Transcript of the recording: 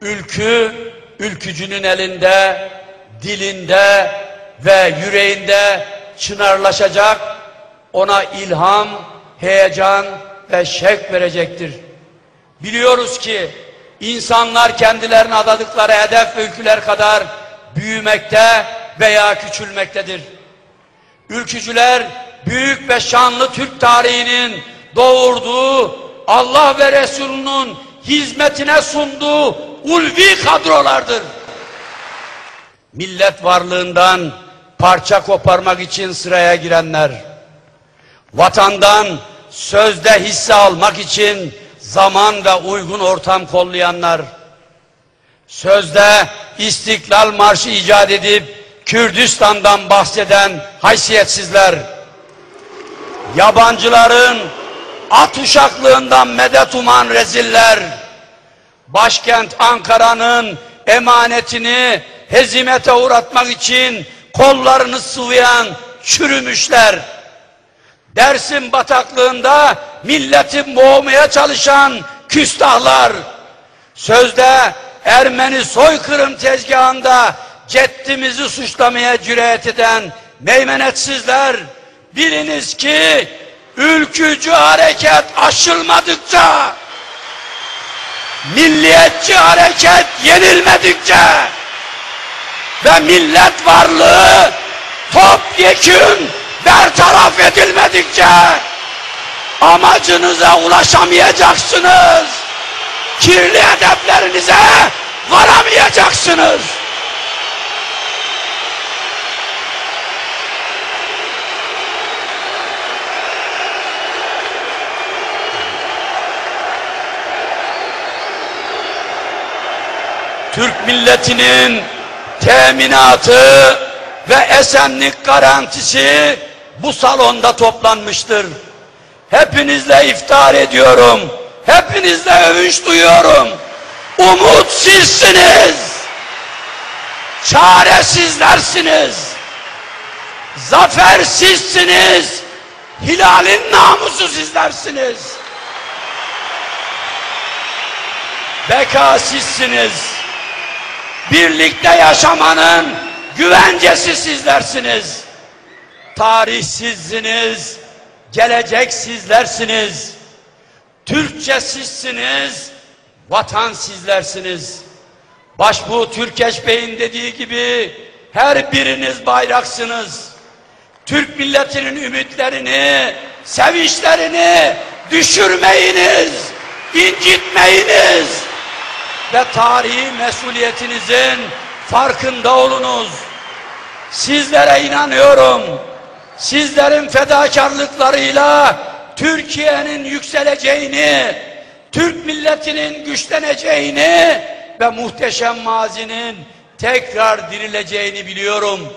Ülkü, ülkücünün elinde, dilinde ve yüreğinde çınarlaşacak, ona ilham, heyecan ve şevk verecektir. Biliyoruz ki insanlar kendilerine adadıkları hedef ve ülküler kadar büyümekte veya küçülmektedir. Ülkücüler büyük ve şanlı Türk tarihinin doğurduğu Allah ve Resulünün hizmetine sunduğu ulvi kadrolardır. Millet varlığından parça koparmak için sıraya girenler, vatandan sözde hisse almak için zaman ve uygun ortam kollayanlar, sözde İstiklal Marşı icat edip Kürdistan'dan bahseden haysiyetsizler, yabancıların at uşaklığından medet uman reziller, başkent Ankara'nın emanetini hezimete uğratmak için kollarını sıvayan çürümüşler, Dersim bataklığında milletin boğmaya çalışan küstahlar, sözde Ermeni soykırım tezgahında ceddimizi suçlamaya cüret eden meymenetsizler, biliniz ki ülkücü hareket aşılmadıkça, milliyetçi hareket yenilmedikçe ve millet varlığı topyekün bertaraf edilmedikçe amacınıza ulaşamayacaksınız. Kirli hedeflerinize varamayacaksınız. Türk milletinin teminatı ve esenlik garantisi bu salonda toplanmıştır. Hepinizle iftar ediyorum. Hepinizle övünç duyuyorum. Umut sizsiniz. Çaresizlersiniz. Zafer sizsiniz. Hilalin namusu sizlersiniz. Beka sizsiniz. Birlikte yaşamanın güvencesi sizlersiniz. Tarih sizsiniz, gelecek sizlersiniz. Türkçe sizsiniz, vatan sizlersiniz. Başbuğ Türkeş Bey'in dediği gibi her biriniz bayraksınız. Türk milletinin ümitlerini, sevinçlerini düşürmeyiniz, incitmeyiniz ve tarihi mesuliyetinizin farkında olunuz. Sizlere inanıyorum. Sizlerin fedakarlıklarıyla Türkiye'nin yükseleceğini, Türk milletinin güçleneceğini ve muhteşem mazinin tekrar dirileceğini biliyorum.